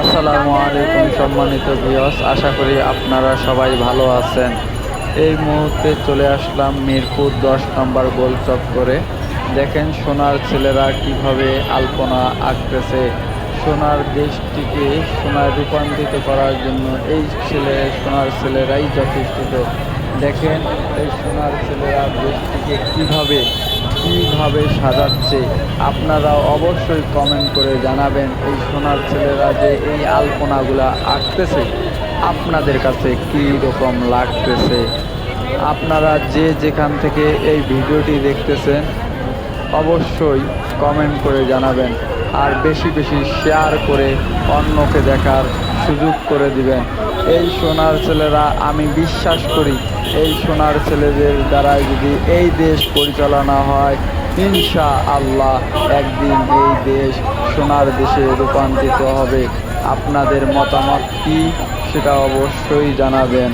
আসসালামু আলাইকুম সম্মানিত ভিউয়ার্স, আশা করি আপনারা সবাই ভালো আছেন। এই মুহূর্তে চলে আসলাম মিরপুর দশ নম্বর গোল চক্করে দেখেন সোনার ছেলেরা কীভাবে আলপনা আঁকতেছে। সোনার দেশটিকে সোনায় রূপান্তরিত করার জন্য এই ছেলে, সোনার ছেলেরাই যথেষ্ট। দেখেন এই সোনার ছেলেরা দেশটিকে কীভাবে কীভাবে সাজাচ্ছে আপনারা অবশ্যই কমেন্ট করে জানাবেন। এই সোনার ছেলেরা যে এই আলপনাগুলা আঁকতেছে, আপনাদের কাছে কী রকম লাগতেছে? আপনারা যে যেখান থেকে এই ভিডিওটি দেখতেছেন, অবশ্যই কমেন্ট করে জানাবেন। আর বেশি বেশি শেয়ার করে অন্যকে দেখার সুযোগ করে দিবেন। এই সোনার ছেলেরা, আমি বিশ্বাস করি, এই সোনার ছেলেদের দ্বারা যদি এই দেশ পরিচালনা হয় ইনশা আল্লাহ একদিন এই দেশ সোনার দেশে রূপান্তরিত হবে। আপনাদের মতামত কী সেটা অবশ্যই জানাবেন।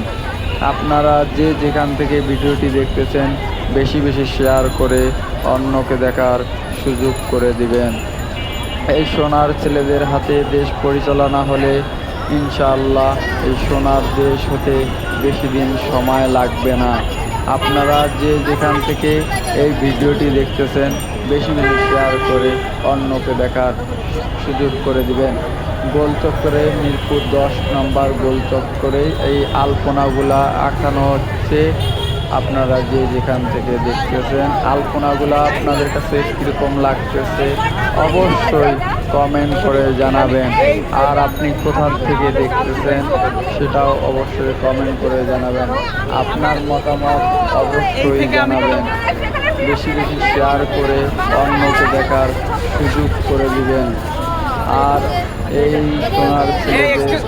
আপনারা যে যেখান থেকে ভিডিওটি দেখতেছেন, বেশি বেশি শেয়ার করে অন্যকে দেখার সুযোগ করে দিবেন। এই সোনার ছেলেদের হাতে দেশ পরিচালনা হলে ইনশাআল্লাহ এই সোনার দেশ হতে বেশি দিন সময় লাগবে না। আপনারা যে যেখান থেকে এই ভিডিওটি দেখতেছেন, বেশি বেশি শেয়ার করে অন্যকে দেখার সুযোগ করে দিবেন। গোল চক্করে মিরপুর দশ নম্বর গোল চক্করে এই আলপনাগুলা আঁকানো হচ্ছে। আপনারা যে যেখান থেকে দেখতেছেন, আলপনাগুলা আপনাদের কাছে কীরকম লাগতেছে, অবশ্যই কমেন্ট করে জানাবেন। আর আপনি কোথার থেকে দেখতেছেন সেটাও অবশ্যই কমেন্ট করে জানাবেন। আপনার মতামত অবশ্যই জানাবেন। বেশি বেশি শেয়ার করে অন্যকে দেখার সুযোগ করে দিবেন। আর এই সোনার ছেলেদের